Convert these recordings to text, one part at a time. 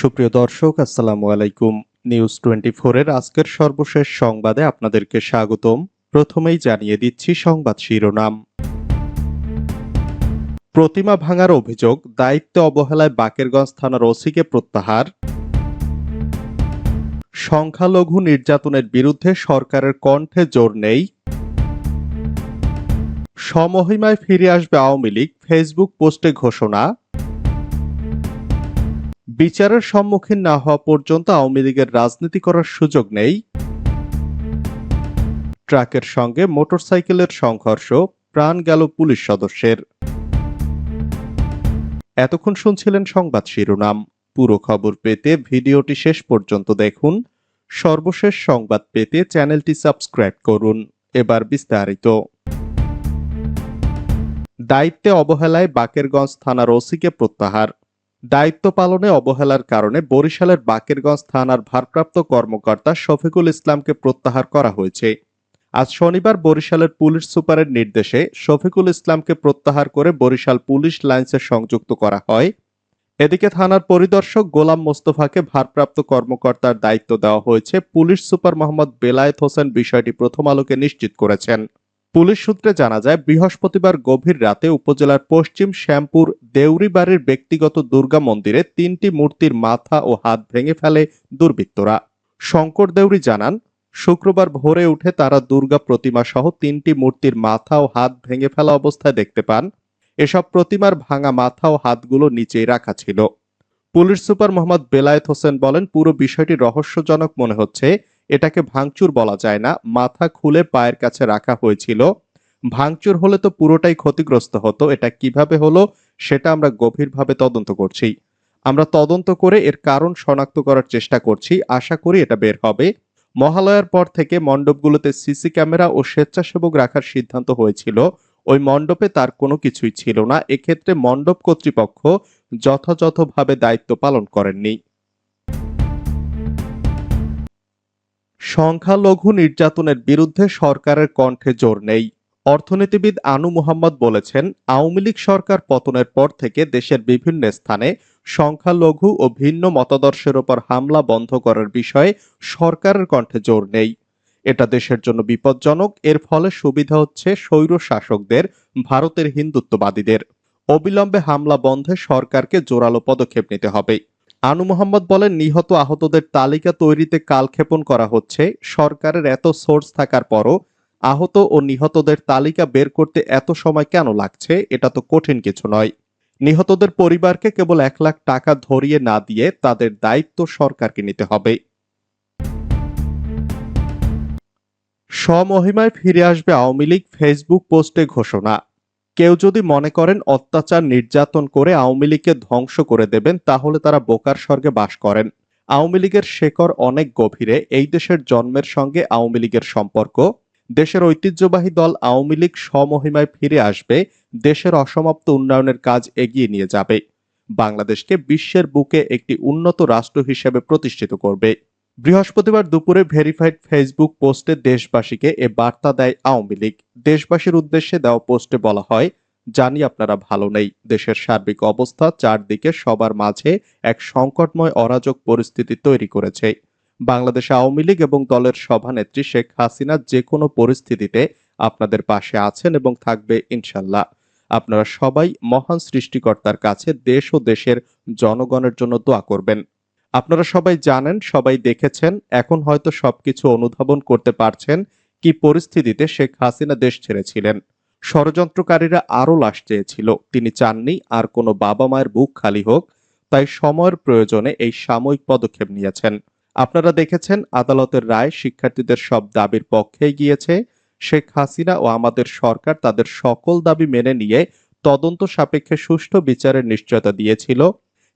সুপ্রিয় দর্শক, আসসালামু আলাইকুম। নিউজ টোয়েন্টি এর আজকের সর্বশেষ সংবাদে আপনাদেরকে স্বাগতম। প্রথমেই জানিয়ে দিচ্ছি সংবাদ শিরোনাম। প্রতিমা ভাঙার অভিযোগ, দায়িত্ব অবহেলায় বাকেরগঞ্জ থানার ওসিকে প্রত্যাহার। সংখ্যালঘু নির্যাতনের বিরুদ্ধে সরকারের কণ্ঠে জোর নেই। সমহিমায় ফিরে আসবে আওয়ামী লীগ ফেসবুক পোস্টে ঘোষণা। বিচারের সম্মুখীন না হওয়া পর্যন্ত আওয়ামী লীগের রাজনীতি করার সুযোগ নেই। ট্রাকের সঙ্গে মোটরসাইকেলের সংঘর্ষ, প্রাণ গেল পুলিশ সদস্যের। এতক্ষণ শুনছিলেন সংবাদ শিরোনাম। পুরো খবর পেতে ভিডিওটি শেষ পর্যন্ত দেখুন। সর্বশেষ সংবাদ পেতে চ্যানেলটি সাবস্ক্রাইব করুন। এবার বিস্তারিত। দায়িত্বে অবহেলায় বাকেরগঞ্জ থানার ওসিকে প্রত্যাহার। দায়িত্ব পালনে অবহেলার কারণে বরিশালের বাকেরগঞ্জ থানার ভারপ্রাপ্ত কর্মকর্তা শফিকুল ইসলামকে প্রত্যাহার করা হয়েছে। আজ শনিবার বরিশালের পুলিশ সুপারের নির্দেশে শফিকুল ইসলামকে প্রত্যাহার করে বরিশাল পুলিশ লাইন্সে সংযুক্ত করা হয়। এদিকে থানার পরিদর্শক গোলাম মোস্তফাকে ভারপ্রাপ্ত কর্মকর্তার দায়িত্ব দেওয়া হয়েছে। পুলিশ সুপার মোহাম্মদ বেলায়েত হোসেন বিষয়টি প্রথম আলোকে নিশ্চিত করেছেন। পুলিশ সূত্রে জানা যায়, বৃহস্পতিবার গভীর রাতে উপজেলার পশ্চিম শ্যামপুর দেউরিবাড়ির ব্যক্তিগত দুর্গা মন্দিরে তিনটি মূর্তির মাথা ও হাত ভেঙে ফেলে দুর্বৃত্তরা। শঙ্কর দেউরি জানান, শুক্রবার ভোরে উঠে তারা দুর্গা প্রতিমা সহ তিনটি মূর্তির মাথা ও হাত ভেঙে ফেলা অবস্থায় দেখতে পান। এসব প্রতিমার ভাঙা মাথা ও হাতগুলো নিচেই রাখা ছিল। পুলিশ সুপার মোহাম্মদ বেলায়েত হোসেন বলেন, পুরো বিষয়টি রহস্যজনক মনে হচ্ছে। এটাকে ভাঙচুর বলা যায় না, মাথা খুলে পায়ের কাছে রাখা হয়েছিল। ভাঙচুর হলে তো পুরোটাই ক্ষতিগ্রস্ত হতো, এটা কীভাবে হলো সেটা আমরা গভীরভাবে তদন্ত করছি। আমরা তদন্ত করে এর কারণ শনাক্ত করার চেষ্টা করছি, আশা করি এটা বের হবে। মহালয়ার পর থেকে মণ্ডপগুলোতে সিসি ক্যামেরা ও স্বেচ্ছাসেবক রাখার সিদ্ধান্ত হয়েছিল, ওই মণ্ডপে তার কোনো কিছুই ছিল না, এক্ষেত্রে মণ্ডপ কর্তৃপক্ষ যথাযথভাবে দায়িত্ব পালন করেননি। সংখ্যালঘু নির্যাতনের বিরুদ্ধে সরকারের কণ্ঠে জোর নেই। অর্থনীতিবিদ আনু মোহাম্মদ বলেছেন, আওয়ামী লীগ সরকার পতনের পর থেকে দেশের বিভিন্ন স্থানে সংখ্যালঘু ও ভিন্ন মতাদর্শের ওপর হামলা বন্ধ করার বিষয়ে সরকারের কণ্ঠে জোর নেই। এটা দেশের জন্য বিপজ্জনক, এর ফলে সুবিধা হচ্ছে স্বৈর শাসকদের, ভারতের হিন্দুত্ববাদীদের। অবিলম্বে হামলা বন্ধে সরকারকে জোরালো পদক্ষেপ নিতে হবে। আনু মোহাম্মদ বলেন, নিহত আহতদের তালিকা তৈরিতে কালক্ষেপণ করা হচ্ছে। সরকারের এত সোর্স থাকার পরও আহত ও নিহতদের তালিকা বের করতে এত সময় কেন লাগছে, এটা তো কঠিন কিছু নয়। নিহতদের পরিবারকে কেবল এক লাখ টাকা ধরিয়ে না দিয়ে তাদের দায়িত্ব সরকারকে নিতে হবে। স্বমহিমায় ফিরে আসবে আওয়ামী লীগ, ফেসবুক পোস্টে ঘোষণা। কেউ যদি মনে করেন অত্যাচার নির্যাতন করে আওয়ামী লীগকে ধ্বংস করে দেবেন, তাহলে তারা বোকার স্বর্গে বাস করেন। আওয়ামী লীগের শেকড় অনেক গভীরে। এই দেশের জন্মের সঙ্গে আওয়ামী লীগের সম্পর্ক। দেশের ঐতিহ্যবাহী দল আওয়ামী লীগ স্বমহিমায় ফিরে আসবে। দেশের অসমাপ্ত উন্নয়নের কাজ এগিয়ে নিয়ে যাবে। বাংলাদেশকে বিশ্বের বুকে একটি উন্নত রাষ্ট্র হিসেবে প্রতিষ্ঠিত করবে। বৃহস্পতিবার দুপুরে ভেরিফাইড ফেসবুক পোস্টে দেশবাসীকে এ বার্তা দেয় আওয়ামী লীগ। দেশবাসীর উদ্দেশ্যে দেওয়া পোস্টে বলা হয়, জানি আপনারা ভালো নেই। দেশের সার্বিক অবস্থা চারদিকে সবার মাঝে এক সংকটময় অরাজক পরিস্থিতি তৈরি করেছে। বাংলাদেশ আওয়ামী লীগ এবং দলের সভানেত্রী শেখ হাসিনা যে কোনো পরিস্থিতিতে আপনাদের পাশে আছেন এবং থাকবে ইনশাল্লাহ। আপনারা সবাই মহান সৃষ্টিকর্তার কাছে দেশ ও দেশের জনগণের জন্য দোয়া করবেন। আপনারা সবাই জানেন, সবাই দেখেছেন, এখন হয়তো সবকিছু অনুধাবন করতে পারছেন কি পরিস্থিতিতে শেখ হাসিনা দেশ ছেড়েছিলেন। ষড়যন্ত্রকারীরা আরও লাশ চেয়েছিল, তিনি চাননি, আর কোনো বাবা মায়ের বুক খালি হোক, তাই সময়ের প্রয়োজনে এই সাময়িক পদক্ষেপ নিয়েছেন। আপনারা দেখেছেন, আদালতের রায় শিক্ষার্থীদের সব দাবির পক্ষে গিয়েছে। শেখ হাসিনা ও আমাদের সরকার তাদের সকল দাবি মেনে নিয়ে তদন্ত সাপেক্ষে সুষ্ঠু বিচারের নিশ্চয়তা দিয়েছিল।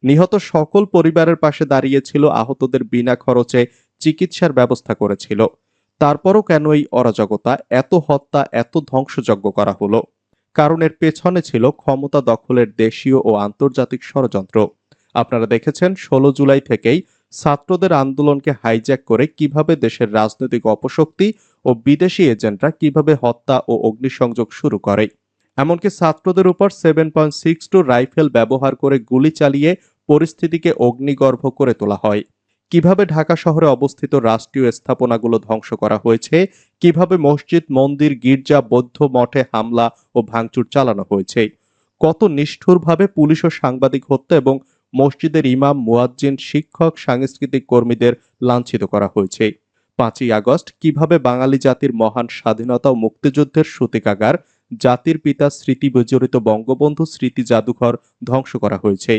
নিহত সকল পরিবারের পাশে দাঁড়িয়েছিল, আহতদের বিনা খরচে চিকিৎসার ব্যবস্থা করেছিল। তারপরও কেন এই অরাজকতা, এত হত্যা, এত ধ্বংসযজ্ঞ করা হলো? কারণ এর পেছনে ছিল ক্ষমতা দখলের দেশীয় ও আন্তর্জাতিক ষড়যন্ত্র। আপনারা দেখেছেন, ষোলো জুলাই থেকেই ছাত্রদের আন্দোলনকে হাইজ্যাক করে কীভাবে দেশের রাজনৈতিক অপশক্তি ও বিদেশি এজেন্টরা কীভাবে হত্যা ও অগ্নিসংযোগ শুরু করে। এমনকি ছাত্রদের উপর seven point six two rifle ব্যবহার করে গুলি চালিয়ে পরিস্থিতিকে অগ্নিগর্ভ করে তোলা হয়। কীভাবে ঢাকা শহরে অবস্থিত রাষ্ট্রীয় স্থাপনাগুলো ধ্বংস করা হয়েছে, কীভাবে মসজিদ, মন্দির, গির্জা, বৌদ্ধ মঠে হামলা ও ভাঙচুর চালানো হয়েছে, কত নিষ্ঠুরভাবে পুলিশ ও সাংবাদিক হত্যা এবং মসজিদের ইমাম, মুয়াজ্জিন, শিক্ষক, সাংস্কৃতিক কর্মীদের লাঞ্ছিত করা হয়েছে। পাঁচই আগস্ট, কীভাবে বাঙালি জাতির মহান স্বাধীনতা ও মুক্তিযুদ্ধের সূতিকাগার, জাতির পিতা স্মৃতি বিজড়িত বঙ্গবন্ধু স্মৃতি জাদুঘর ধ্বংস করা হয়েছে।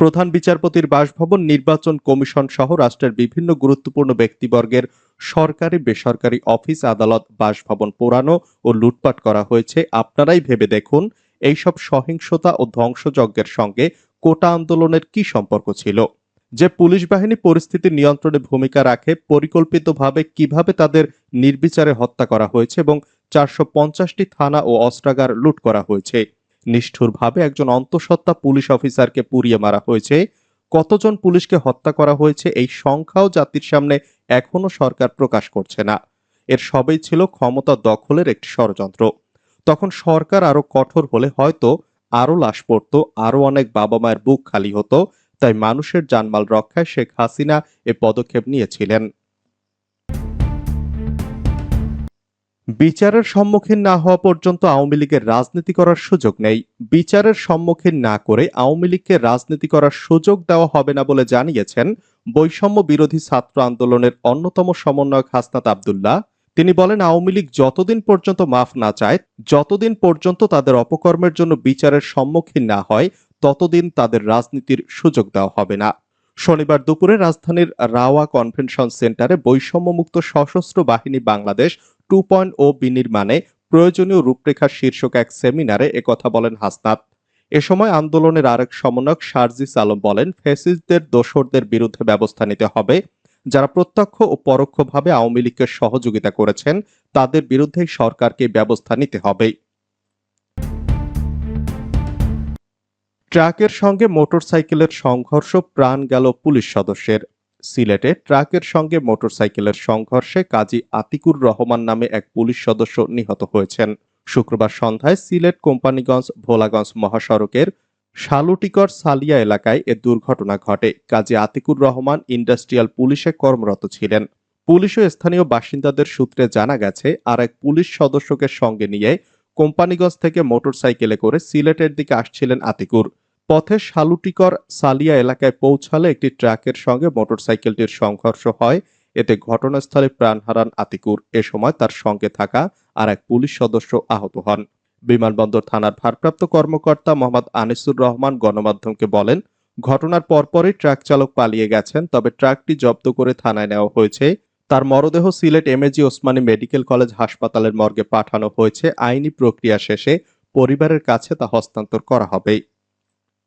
প্রধান বিচারপতির বাসভবন, নির্বাচন কমিশন সহ রাষ্ট্রের বিভিন্ন গুরুত্বপূর্ণ ব্যক্তিবর্গের সরকারি, বেসরকারি অফিস, আদালত, বাসভবন পোড়ানো ও লুটপাট করা হয়েছে। আপনারাই ভেবে দেখুন, এইসব সহিংসতা ও ধ্বংসযজ্ঞের সঙ্গে কোটা আন্দোলনের কি সম্পর্ক ছিল। যে পুলিশ বাহিনী পরিস্থিতি নিয়ন্ত্রণে ভূমিকা রাখে, পরিকল্পিতভাবে কীভাবে তাদের নির্বিচারে হত্যা করা হয়েছে এবং চারশো পঞ্চাশটি থানা ও অস্ত্রাগার লুট করা হয়েছে নিষ্ঠুরভাবে একজন অন্তঃসত্ত্বা পুলিশ অফিসারকে পুড়িয়ে মারা হয়েছে। কতজন পুলিশকে হত্যা করা হয়েছে এই সংখ্যাও জাতির সামনে এখনও সরকার প্রকাশ করছে না। এর সবই ছিল ক্ষমতা দখলের একটি ষড়যন্ত্র। তখন সরকার আরও কঠোর হলে হয়তো আরও লাশ পড়তো, আরও অনেক বাবা মায়ের বুক খালি হতো, তাই মানুষের জানমাল রক্ষায় শেখ হাসিনা এ পদক্ষেপ নিয়েছিলেন। বিচারের সম্মুখীন না হওয়া পর্যন্ত আওয়ামী লীগের রাজনীতি করার সুযোগ নেই। বিচারের সম্মুখীন না করে আওয়ামী লীগকে রাজনীতি করার সুযোগ দেওয়া হবে না বলে জানিয়েছেন বৈষম্য বিরোধী ছাত্র আন্দোলনের অন্যতম সমন্বয়ক হাসনাত আবদুল্লাহ। তিনি বলেন, আওয়ামী লীগ যতদিন পর্যন্ত মাফ না চায়, যতদিন পর্যন্ত তাদের অপকর্মের জন্য বিচারের সম্মুখীন না হয়, ততদিন তাদের রাজনীতির সুযোগ দেওয়া হবে না। শনিবার দুপুরে রাজধানীর রাওয়া কনভেনশন সেন্টারে বৈষম্যমুক্ত সশস্ত্র বাহিনী বাংলাদেশ টু পয়েন্ট ও বিনির্মাণে প্রয়োজনীয় রূপরেখা শীর্ষক এক সেমিনারে একথা বলেন হাসনাত। এ সময় আন্দোলনের আরেক সমন্বয়ক শারজিস আলম বলেন ফেসিসদের দোসরদের বিরুদ্ধে ব্যবস্থা নিতে হবে। যারা প্রত্যক্ষ ও পরোক্ষভাবে আওয়ামী লীগকে সহযোগিতা করেছেন, তাদের বিরুদ্ধে সরকারকে ব্যবস্থা নিতে হবে। ট্রাকের সঙ্গে মোটরসাইকেলের সংঘর্ষ, প্রাণ গেল পুলিশ সদস্যের। সিলেটে ট্রাকের সঙ্গে মোটরসাইকেলের সংঘর্ষে কাজী আতিকুর রহমান নামে এক পুলিশ সদস্য নিহত হয়েছেন। শুক্রবার সন্ধ্যায় সিলেট কোম্পানিগঞ্জ ভোলাগঞ্জ মহাসড়কের শালুটিকর সালিয়া এলাকায় এ দুর্ঘটনা ঘটে। কাজী আতিকুর রহমান ইন্ডাস্ট্রিয়াল পুলিশে কর্মরত ছিলেন। পুলিশ ও স্থানীয় বাসিন্দাদের সূত্রে জানা গেছে, আর এক পুলিশ সদস্যকে সঙ্গে নিয়ে কোম্পানিগঞ্জ থেকে মোটরসাইকেলে করে সিলেটের দিকে আসছিলেন আতিকুর। পথে শালুটিকর সালিয়া এলাকায় পৌঁছালে একটি ট্রাকের সঙ্গে মোটরসাইকেলটির সংঘর্ষ হয়। এতে ঘটনাস্থলে প্রাণ হারান আতিকুর। এ সময় তার সঙ্গে থাকা আর এক পুলিশ সদস্য আহত হন। বিমানবন্দর থানার ভারপ্রাপ্ত কর্মকর্তা মোহাম্মদ আনিসুর রহমান গণমাধ্যমকে বলেন, ঘটনার পরপরই ট্রাক চালক পালিয়ে গেছেন, তবে ট্রাকটি জব্দ করে থানায় নেওয়া হয়েছে। তার মরদেহ Sylhet MAG Osmani medical college হাসপাতালের মর্গে পাঠানো হয়েছে। আইনি প্রক্রিয়া শেষে পরিবারের কাছে তা হস্তান্তর করা হবে।